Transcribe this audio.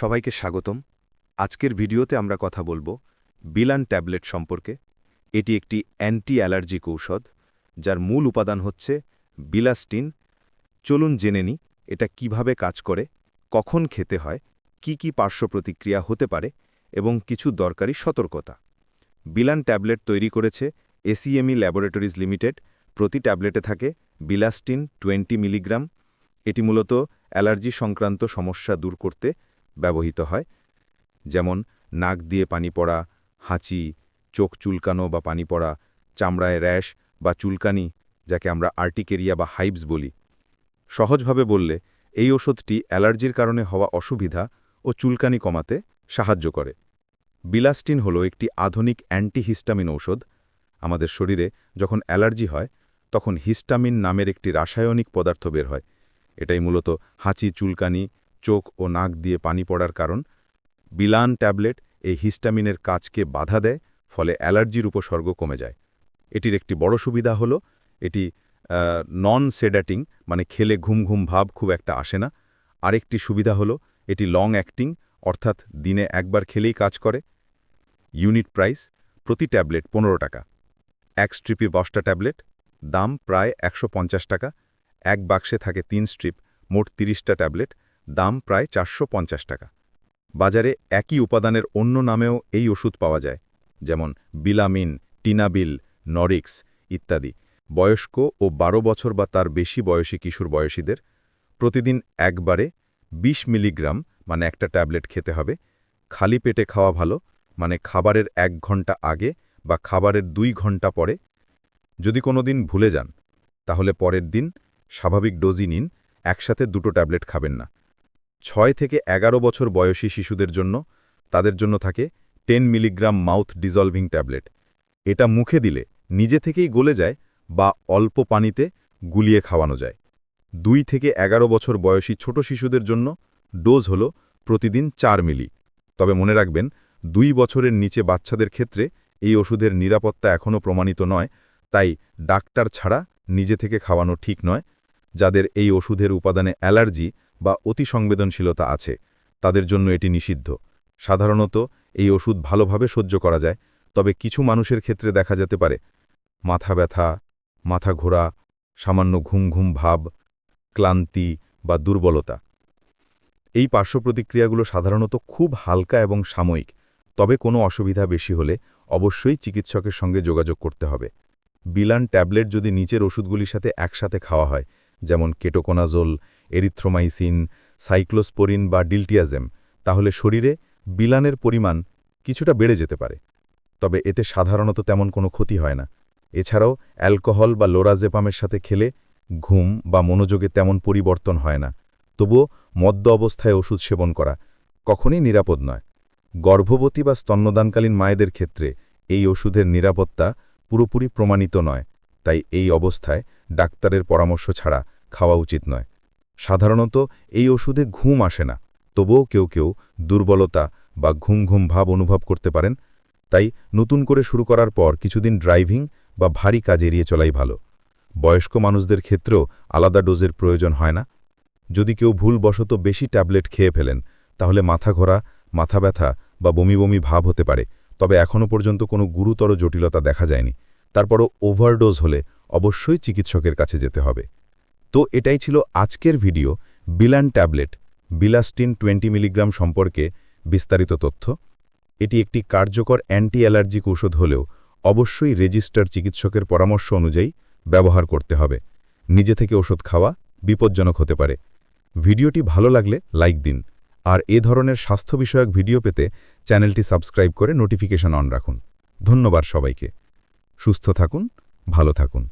সবাইকে স্বাগতম। আজকের ভিডিওতে আমরা কথা বলব বিলান ট্যাবলেট সম্পর্কে। এটি একটি অ্যান্টি অ্যালার্জিক ঔষধ যার মূল উপাদান হচ্ছে বিলাস্টিন। চলুন জেনে নিই, এটা কীভাবে কাজ করে, কখন খেতে হয়, কি কি পার্শ্ব প্রতিক্রিয়া হতে পারে, এবং কিছু দরকারি সতর্কতা। বিলান ট্যাবলেট তৈরি করেছে এসিএমই ল্যাবরেটরিজ লিমিটেড। প্রতি ট্যাবলেটে থাকে বিলাস্টিন টোয়েন্টি মিলিগ্রাম। এটি মূলত অ্যালার্জি সংক্রান্ত সমস্যা দূর করতে ব্যবহৃত হয়, যেমন নাক দিয়ে পানি পড়া, হাঁচি, চোখ চুলকানো বা পানি পড়া, চামড়ায় র্যাশ বা চুলকানি, যাকে আমরা আর্টিকেরিয়া বা হাইবস বলি। সহজভাবে বললে, এই ওষুধটি অ্যালার্জির কারণে হওয়া অসুবিধা ও চুলকানি কমাতে সাহায্য করে। বিলাস্টিন হল একটি আধুনিক অ্যান্টিহিস্টামিন ঔষধ। আমাদের শরীরে যখন অ্যালার্জি হয়, তখন হিস্টামিন নামের একটি রাসায়নিক পদার্থ বের হয়। এটাই মূলত হাঁচি, চুলকানি চোখ ও নাক দিয়ে পানি পড়ার কারণ, বিলান ট্যাবলেট এই হিস্টামিনের কাজকে বাধা দেয়, ফলে অ্যালার্জির উপসর্গ কমে যায়। এটির একটি বড় সুবিধা হলো, এটি নন সেডাটিং মানে খেলে ঘুম ঘুম ভাব খুব একটা আসে না। আরেকটি সুবিধা হলো, এটি লং অ্যাক্টিং অর্থাৎ দিনে একবার খেলেই কাজ করে। ইউনিট প্রাইস, প্রতি ট্যাবলেট পনেরো টাকা। এক স্ট্রিপে দশটা ট্যাবলেট, দাম প্রায় একশো পঞ্চাশ টাকা। এক বাক্সে থাকে তিন স্ট্রিপ, মোট তিরিশটা ট্যাবলেট। দাম প্রায় চারশো পঞ্চাশ টাকা। বাজারে একই উপাদানের অন্য নামেও এই ওষুধ পাওয়া যায়, যেমন বিলামিন, টিনাবিল, নরিক্স ইত্যাদি। বয়স্ক ও ১২ বছর বা তার বেশি বয়সী কিশোর বয়সীদের প্রতিদিন একবারে ২০ মিলিগ্রাম মানে একটা ট্যাবলেট খেতে হবে। খালি পেটে খাওয়া ভালো মানে খাবারের এক ঘণ্টা আগে বা খাবারের দুই ঘণ্টা পরে। যদি কোনো দিন ভুলে যান, তাহলে পরের দিন স্বাভাবিক ডোজই নিন, একসাথে দুটো ট্যাবলেট খাবেন না। ছয় থেকে এগারো বছর বয়সী শিশুদের জন্য তাদের জন্য থাকে ten milligram mouth dissolving tablet. এটা মুখে দিলে নিজে থেকেই গলে যায় বা অল্প পানিতে গুলিয়ে খাওয়ানো যায়। দুই থেকে এগারো বছর বয়সী ছোট শিশুদের জন্য ডোজ হল প্রতিদিন চার মিলি। তবে মনে রাখবেন, দুই বছরের নিচে বাচ্চাদের ক্ষেত্রে এই ওষুধের নিরাপত্তা এখনও প্রমাণিত নয়, তাই ডাক্তার ছাড়া নিজে থেকে খাওয়ানো ঠিক নয়, যাদের এই ওষুধের উপাদানে অ্যালার্জি বা অতি সংবেদনশীলতা আছে, তাদের জন্য এটি নিষিদ্ধ। সাধারণত এই ওষুধ ভালোভাবে সহ্য করা যায়, তবে কিছু মানুষের ক্ষেত্রে দেখা যেতে পারে, মাথা ব্যথা, মাথা ঘোরা, সামান্য ঘুম ঘুম ভাব, ক্লান্তি বা দুর্বলতা। এই পার্শ্ব প্রতিক্রিয়াগুলো সাধারণত খুব হালকা এবং সাময়িক, তবে কোনো অসুবিধা বেশি হলে অবশ্যই চিকিৎসকের সঙ্গে যোগাযোগ করতে হবে। বিলান ট্যাবলেট যদি নিচের ওষুধগুলির সাথে একসাথে খাওয়া হয়, যেমন কেটোকোনাজোল এরিথ্রোমাইসিন, সাইক্লোস্পোরিন বা ডিলটিয়াজেম, তাহলে শরীরে বিলানের পরিমাণ কিছুটা বেড়ে যেতে পারে। তবে এতে সাধারণত তেমন কোনো ক্ষতি হয় না। এছাড়াও অ্যালকোহল বা লোরাজেপামের সাথে খেলে ঘুম বা মনোযোগে তেমন পরিবর্তন হয় না। তবুও মদ্য অবস্থায় ওষুধ সেবন করা কখনই নিরাপদ নয়। গর্ভবতী বা স্তন্যদানকালীন মায়েদের ক্ষেত্রে এই ওষুধের নিরাপত্তা পুরোপুরি প্রমাণিত নয়, তাই এই অবস্থায় ডাক্তারের পরামর্শ ছাড়া খাওয়া উচিত নয়। সাধারণত এই ওষুধে ঘুম আসে না, তবুও কেউ কেউ দুর্বলতা বা ঘুম ঘুম ভাব অনুভব করতে পারেন। তাই নতুন করে শুরু করার পর কিছুদিন ড্রাইভিং বা ভারী কাজ এড়িয়ে চলাই ভালো। বয়স্ক মানুষদের ক্ষেত্রেও আলাদা ডোজের প্রয়োজন হয় না। যদি কেউ ভুলবশত বেশি ট্যাবলেট খেয়ে ফেলেন, তাহলে মাথা ঘোরা, মাথা ব্যথা বা বমি বমি ভাব হতে পারে, তবে এখনও পর্যন্ত কোনো গুরুতর জটিলতা দেখা যায়নি। তারপরও ওভারডোজ হলে অবশ্যই চিকিৎসকের কাছে যেতে হবে। তো এটাই ছিল আজকের ভিডিও বিলান ট্যাবলেট, বিলাস্টিন টোয়েন্টি মিলিগ্রাম সম্পর্কে বিস্তারিত তথ্য। এটি একটি কার্যকর অ্যান্টি অ্যালার্জিক ঔষধ হলেও অবশ্যই রেজিস্টার চিকিৎসকের পরামর্শ অনুযায়ী ব্যবহার করতে হবে। নিজে থেকে ওষুধ খাওয়া বিপজ্জনক হতে পারে। ভিডিওটি ভালো লাগলে লাইক দিন। আর এ ধরনের স্বাস্থ্য বিষয়ক ভিডিও পেতে চ্যানেলটি সাবস্ক্রাইব করে নোটিফিকেশন অন রাখুন। ধন্যবাদ সবাইকে। সুস্থ থাকুন, ভালো থাকুন।